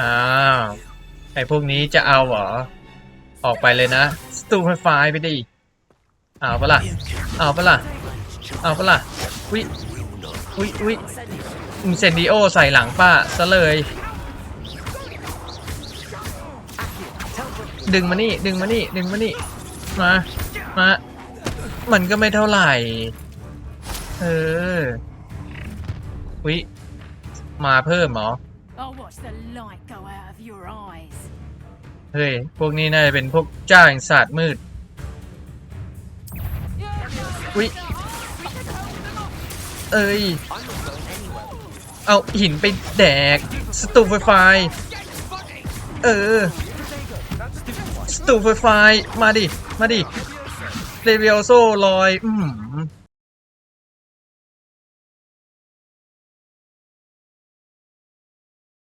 อ้าวไอพวกนี้จะเอาเหรอ ออกไปเลยนะสตูไฟไฟไปดิเอาปะล่ะเอาปะล่ะเอาปะล่ะวิวิวิอินเซนดิโอใส่หลังป้าซะเลย ดึงมานี่ดึงมานี่ดึงมานี่มามามันก็ไม่เท่าไหร่ เออวิมาเพิ่มเหรอ I'll watch the light go out of your eyes. เฮ้ย พวกนี้น่าจะเป็นพวกเจ้าแห่งศาสตร์มืดวิเอ้ย เอาหินไปแดก สตูไฟไฟ เออ สตูไฟไฟ มาดิ มาดิเรเวลโซ่ลอย อืม